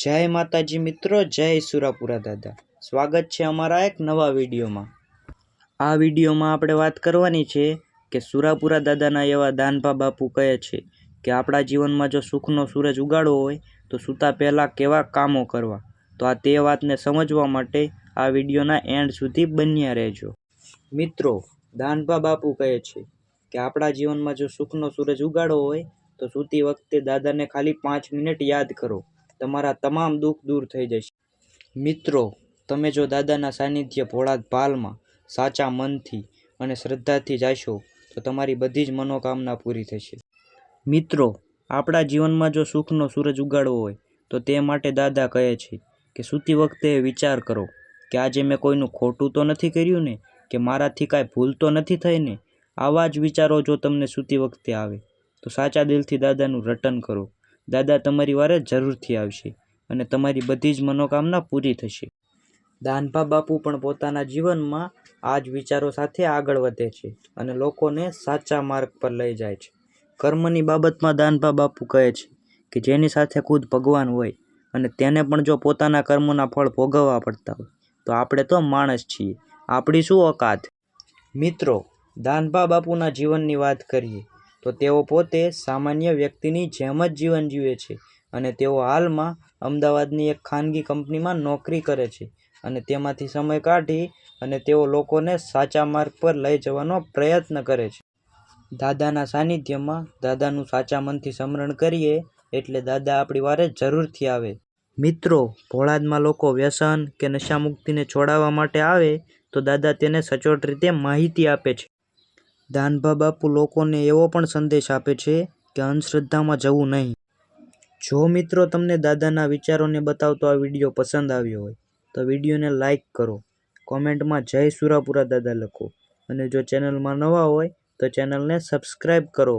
જય માતાજી મિત્રો, જય સુરાપુરા દાદા. સ્વાગત છે અમારા એક નવા વિડીયોમાં. આ વિડીયોમાં આપણે વાત કરવાની છે કે સુરાપુરા દાદાના એવા દાનપા બાપુ કહે છે કે આપણા જીવનમાં જો સુખનો સૂરજ ઉગાડવો હોય, તો સૂતા પહેલાં કેવા કામો કરવા? તો આ તે વાતને સમજવા માટે આ વિડીયોના એન્ડ સુધી બન્યા રહેજો. મિત્રો દાનપા બાપુ કહે છે કે આપણા જીવનમાં જો સુખનો સૂરજ ઉગાડવો હોય, તો સૂતી વખતે દાદાને ખાલી પાંચ મિનિટ યાદ કરો. તમારા તમામ દુઃખ દૂર થઈ જશે. મિત્રો, તમે જો દાદાના સાનિધ્ય ભોળા ભાલમાં સાચા મનથી અને શ્રદ્ધાથી જાશો, તો તમારી બધી જ મનોકામના પૂરી થશે. મિત્રો, આપણા જીવનમાં જો સુખનો સૂરજ ઉગાડવો હોય, તો તે માટે દાદા કહે છે કે સૂતી વખતે વિચાર કરો કે આજે મેં કોઈનું ખોટું તો નથી કર્યું ને, કે મારાથી કાંઈ ભૂલ તો નથી થઈ ને? આવા જ વિચારો જો તમને સૂતી વખતે આવે, તો સાચા દિલથી દાદાનું રટન કરો. દાદા તમારી વારે જરૂરથી આવશે અને તમારી બધી જ મનોકામના પૂરી થશે. દાનભા બાપુ પણ પોતાના જીવનમાં આ જ વિચારો સાથે આગળ વધે છે અને લોકોને સાચા માર્ગ પર લઈ જાય છે. કર્મની બાબતમાં દાનભા બાપુ કહે છે કે જેની સાથે ખુદ ભગવાન હોય અને તેને પણ જો પોતાના કર્મોના ફળ ભોગવવા પડતા હોય, તો આપણે તો માણસ છીએ. આપણી શું ઓકાત? મિત્રો, દાનભા બાપુના જીવનની વાત કરીએ તો તેઓ પોતે સામાન્ય વ્યક્તિની જેમ જ જીવન જીવે છે અને તેઓ હાલમાં અમદાવાદની એક ખાનગી કંપનીમાં નોકરી કરે છે અને તેમાંથી સમય કાઢી અને તેઓ લોકોને સાચા માર્ગ પર લઈ જવાનો પ્રયત્ન કરે છે. દાદાના સાનિધ્યમાં દાદાનું સાચા મનથી સ્મરણ કરીએ એટલે દાદા આપણી વારે જરૂરથી આવે. મિત્રો ભોળાદમાં લોકો વ્યસન કે નશામુક્તિને છોડાવવા માટે આવે તો દાદા તેને સચોટ રીતે માહિતી આપે છે. દાનભા બાપુ લોકોને એવો પણ સંદેશ આપે છે કે અંધશ્રદ્ધામાં જવું નહીં. જો મિત્રો તમને દાદાના વિચારોને બતાવતો આ વીડિયો પસંદ આવ્યો હોય, તો વિડીયોને લાઈક કરો. કોમેન્ટમાં જય સુરાપુરા દાદા લખો. અને જો ચેનલમાં નવા હોય, તો ચેનલને સબસ્ક્રાઈબ કરો.